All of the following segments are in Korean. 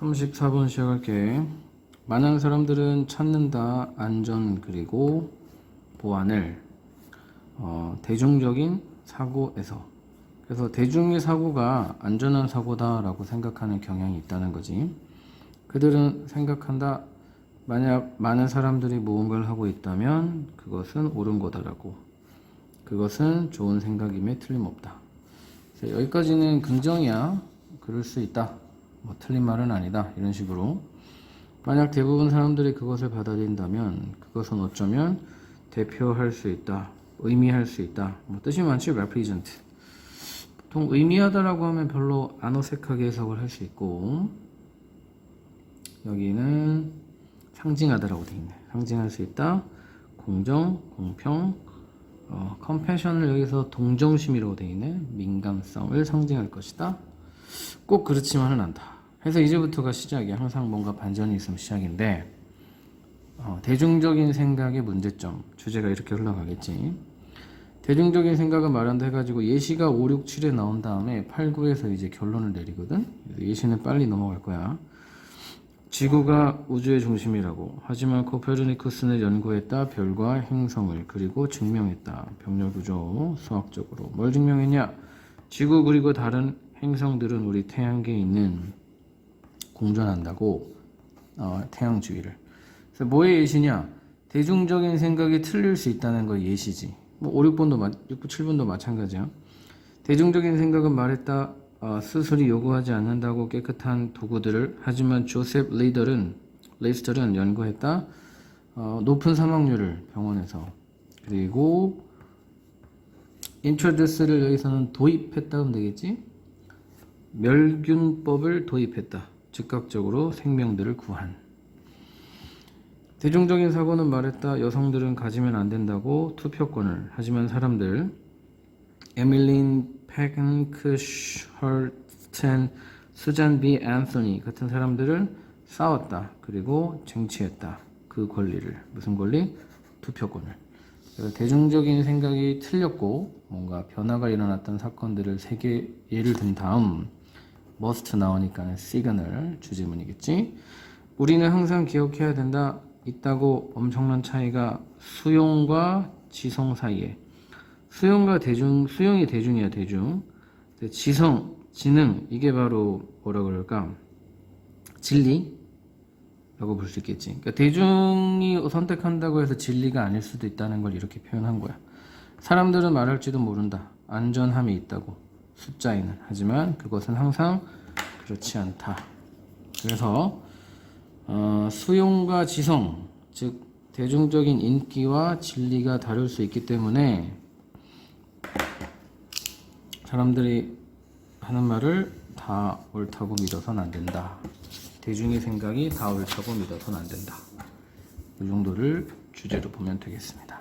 34번 시작할게. 많은 사람들은 찾는다 안전 그리고 보안을 어, 대중적인 사고에서 그래서 대중의 사고가 안전한 사고다라고 생각하는 경향이 있다는 거지. 그들은 생각한다. 만약 많은 사람들이 무언가를 하고 있다면 그것은 옳은 거다라고. 그것은 좋은 생각임에 틀림없다. 여기까지는 긍정이야. 그럴 수 있다. 뭐 틀린 말은 아니다. 이런 식으로. 만약 대부분 사람들이 그것을 받아들인다면 그것은 어쩌면 대표할 수 있다. 의미할 수 있다. 뭐 뜻이 많지 represent. 보통 의미하다라고 하면 별로 안 어색하게 해석을 할 수 있고 여기는 상징하다라고 돼 있네. 상징할 수 있다. 공정, 공평, 어, 컴패션을 여기서 동정심이라고 돼 있네. 민감성을 상징할 것이다. 꼭 그렇지만은 않다. 그래서 이제부터가 시작이야. 항상 뭔가 반전이 있으면 시작인데 어, 대중적인 생각의 문제점 주제가 이렇게 흘러가겠지. 대중적인 생각을 말한다 해가지고 예시가 5, 6, 7에 나온 다음에 8, 9에서 이제 결론을 내리거든. 예시는 빨리 넘어갈 거야. 지구가 우주의 중심이라고. 하지만 코페르니쿠스는 연구했다. 별과 행성을 그리고 증명했다. 병렬 구조 수학적으로 뭘 증명했냐? 지구 그리고 다른 행성들은 우리 태양계에 있는 공존한다고 어, 태양 주위를. 그래서 뭐의 예시냐? 대중적인 생각이 틀릴 수 있다는 거 예시지. 뭐 5, 6번도 마, 6, 7번도 마찬가지야. 대중적인 생각은 말했다. 어, 수술이 요구하지 않는다고 깨끗한 도구들을 하지만 조셉 레이더는 레이스터는 연구했다. 어, 높은 사망률을 병원에서 그리고 introduce를 여기서는 도입했다 하면 되겠지? 멸균법을 도입했다. 즉각적으로 생명들을 구한. 대중적인 사고는 말했다. 여성들은 가지면 안 된다고 투표권을. 하지만 사람들 에밀린 팩크셔튼 수잔 비 앤서니 같은 사람들은 싸웠다. 그리고 쟁취했다. 그 권리를. 무슨 권리? 투표권을. 대중적인 생각이 틀렸고 뭔가 변화가 일어났던 사건들을 세 개 예를 든 다음 must 나오니까 시그널 주제문이겠지. 우리는 항상 기억해야 된다. 있다고 엄청난 차이가 수용과 지성 사이에. 수용과 대중 수용이 대중이야 대중. 지성 지능 이게 바로 뭐라 그럴까? 진리라고 볼 수 있겠지. 그러니까 대중이 선택한다고 해서 진리가 아닐 수도 있다는 걸 이렇게 표현한 거야. 사람들은 말할지도 모른다. 안전함이 있다고 숫자에는 하지만 그것은 항상 그렇지 않다 그래서 어, 수용과 지성, 즉 대중적인 인기와 진리가 다를 수 있기 때문에 사람들이 하는 말을 다 옳다고 믿어서는 안 된다. 대중의 생각이 다 옳다고 믿어서는 안 된다. 이 정도를 주제로 보면 되겠습니다.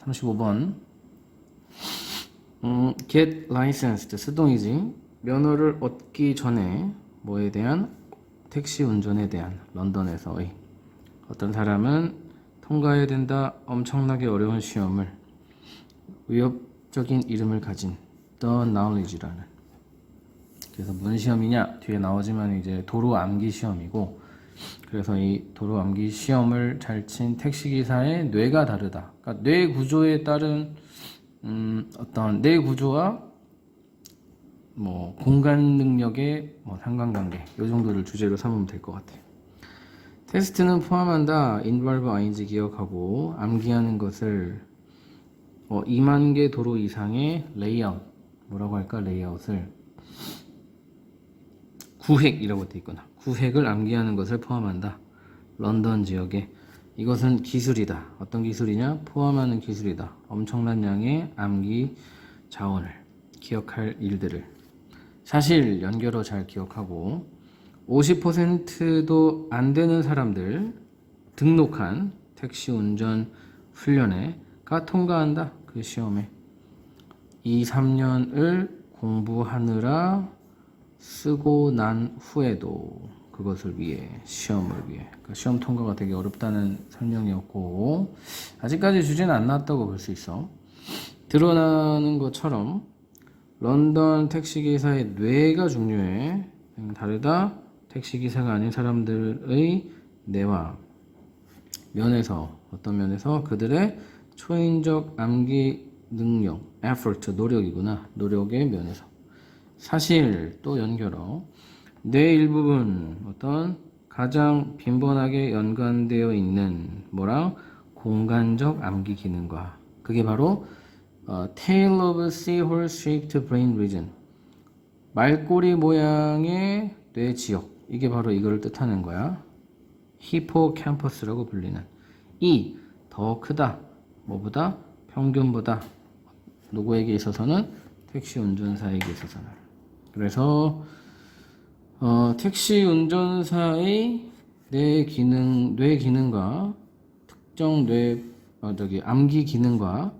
35번 음, get licensed 수동이지 면허를 얻기 전에 뭐에 대한? 택시 운전에 대한 런던에서의. 어떤 사람은 통과해야 된다 엄청나게 어려운 시험을 위협적인 이름을 가진 The Knowledge라는. 그래서 무슨 시험이냐? 뒤에 나오지만 이제 도로 암기 시험이고 그래서 이 도로 암기 시험을 잘 친 택시 기사의 뇌가 다르다. 그러니까 뇌 구조에 따른 음, 어떤 뇌 구조와 뭐 공간 능력의 뭐 상관관계 이 정도를 주제로 삼으면 될 것 같아요. 테스트는 포함한다. involve ing 기억하고 암기하는 것을 뭐 2만 개 도로 이상의 레이아웃 뭐라고 할까 레이아웃을 구획이라고 돼 있거나 구획을 암기하는 것을 포함한다. 런던 지역에 이것은 기술이다. 어떤 기술이냐? 포함하는 기술이다. 엄청난 양의 암기 자원을 기억할 일들을 사실 연결어 잘 기억하고 50%도 안 되는 사람들 등록한 택시 운전 훈련에가 통과한다. 그 시험에 2, 3년을 공부하느라 쓰고 난 후에도 그것을 위해 시험을 위해. 그러니까 시험 통과가 되게 어렵다는 설명이었고 아직까지 주제는 안 나왔다고 볼 수 있어. 드러나는 것처럼 런던 택시기사의 뇌가 중요해. 음, 다르다. 택시 기사가 아닌 사람들의 뇌와 면에서 어떤 면에서 그들의 초인적 암기 능력, effort, 노력이구나. 노력의 면에서. 사실 또 연결어 뇌 일부분 어떤 가장 빈번하게 연관되어 있는 뭐랑 공간적 암기 기능과 그게 바로 어, tail of seahorse shaped brain region. 말꼬리 모양의 뇌 지역. 이게 바로 이거를 뜻하는 거야. 히포캠퍼스라고 불리는. 이더 크다 뭐보다 평균보다 누구에게 있어서는 택시 운전사에게 있어서는. 그래서 어, 택시 운전사의 뇌 기능 뇌 기능과 특정 뇌 어, 저기 암기 기능과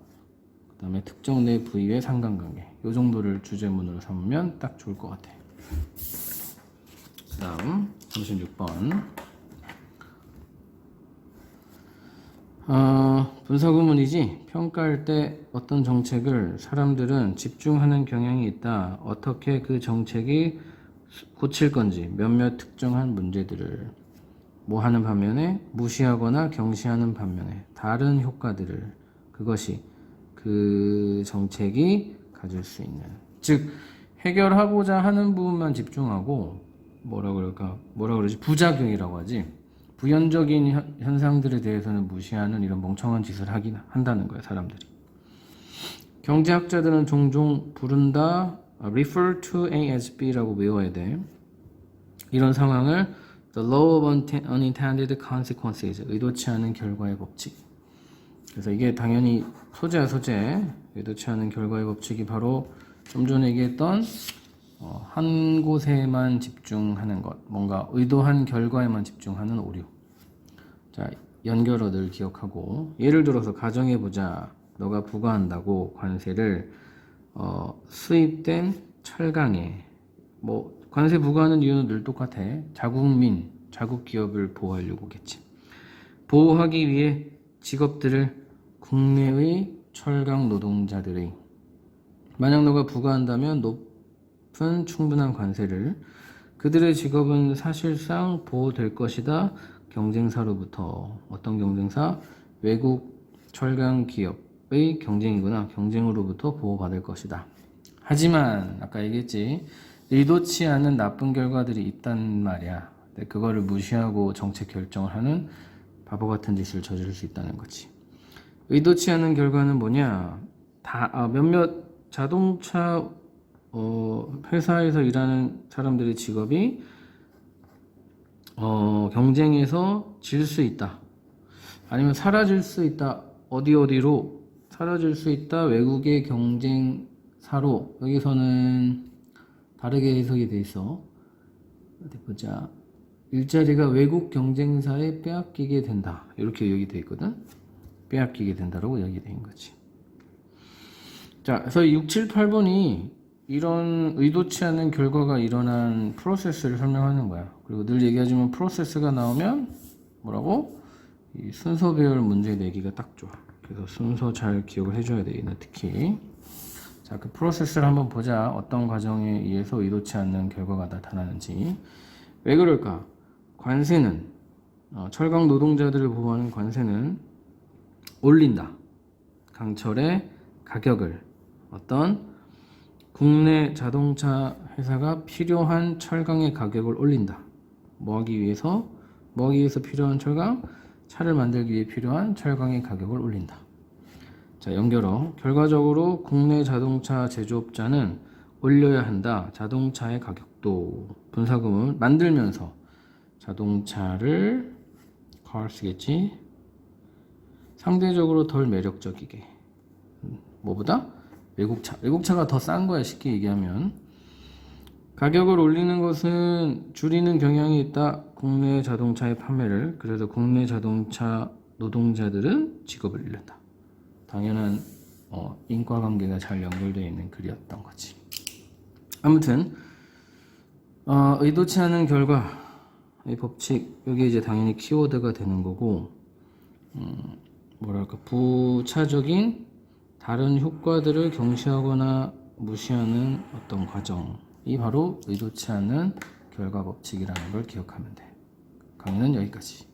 그 다음에 특정 뇌 부위의 상관관계 요 정도를 주제문으로 삼으면 딱 좋을 것 같아. 그 다음 36번 어, 분사구문이지 평가할 때 어떤 정책을 사람들은 집중하는 경향이 있다. 어떻게 그 정책이 고칠 건지 몇몇 특정한 문제들을 뭐 하는 반면에 무시하거나 경시하는 반면에 다른 효과들을 그것이 그 정책이 가질 수 있는. 즉 해결하고자 하는 부분만 집중하고 뭐라 그럴까? 뭐라 그러지? 부작용이라고 하지. 부연적인 현- 현상들에 대해서는 무시하는 이런 멍청한 짓을 하긴 한다는 거야 사람들이. 경제학자들은 종종 부른다 아, refer to A as B라고 외워야 돼. 이런 상황을 the law of unintended consequences 의도치 않은 결과의 법칙. 그래서 이게 당연히 소재야 소재. 의도치 않은 결과의 법칙이 바로 좀 전에 얘기했던 어, 한 곳에만 집중하는 것. 뭔가 의도한 결과에만 집중하는 오류. 자 연결어들 기억하고. 예를 들어서 가정해 보자. 너가 부과한다고 관세를 어, 수입된 철강에. 뭐 관세 부과하는 이유는 늘 똑같아. 자국민 자국 기업을 보호하려고겠지. 보호하기 위해 직업들을 국내의 철강 노동자들의 만약 너가 부과한다면 높은 충분한 관세를 그들의 직업은 사실상 보호될 것이다. 경쟁사로부터. 어떤 경쟁사? 외국 철강 기업 의 경쟁이구나. 경쟁으로부터 보호받을 것이다. 하지만 아까 얘기했지. 의도치 않은 나쁜 결과들이 있단 말이야. 근데 그거를 무시하고 정책 결정을 하는 바보 같은 짓을 저지를 수 있다는 거지. 의도치 않은 결과는 뭐냐? 다 아, 몇몇 자동차 어, 회사에서 일하는 사람들의 직업이 어, 경쟁에서 질 수 있다. 아니면 사라질 수 있다. 어디 어디로 사라질 수 있다. 외국의 경쟁사로 여기서는 다르게 해석이 돼 있어. 어디 보자. 일자리가 외국 경쟁사에 빼앗기게 된다. 이렇게 여기 돼 있거든. 빼앗기게 된다라고 여기 돼 있는 거지. 자, 그래서 6, 7, 8번이 이런 의도치 않은 결과가 일어난 프로세스를 설명하는 거야. 그리고 늘 얘기하지만 프로세스가 나오면 뭐라고? 이 순서 배열 문제 내기가 딱 좋아. 그래서 순서 잘 기억을 해줘야 돼. 얘는 특히. 자, 그 프로세스를 한번 보자. 어떤 과정에 의해서 의도치 않는 결과가 나타나는지. 왜 그럴까? 관세는, 어, 철강 노동자들을 보호하는 관세는 올린다. 강철의 가격을 어떤 국내 자동차 회사가 필요한 철강의 가격을 올린다. 뭐 하기 위해서? 뭐 하기 위해서 필요한 철강? 차를 만들기 위해 필요한 철강의 가격을 올린다. 자, 연결어. 결과적으로 국내 자동차 제조업자는 올려야 한다. 자동차의 가격도 분사금을 만들면서 자동차를 car 쓰겠지. 상대적으로 덜 매력적이게. 음, 뭐보다? 외국차. 외국차가 더 싼 거야, 쉽게 얘기하면. 가격을 올리는 것은 줄이는 경향이 있다. 국내 자동차의 판매를. 그래서 국내 자동차 노동자들은 직업을 잃는다. 당연한 어, 인과관계가 잘 연결되어 있는 글이었던 거지. 아무튼 어, 의도치 않은 결과 이 법칙 여기 이제 당연히 키워드가 되는 거고 음, 뭐랄까 부차적인 다른 효과들을 경시하거나 무시하는 어떤 과정이 바로 의도치 않은 결과 법칙이라는 걸 기억하면 돼. 강의는 여기까지.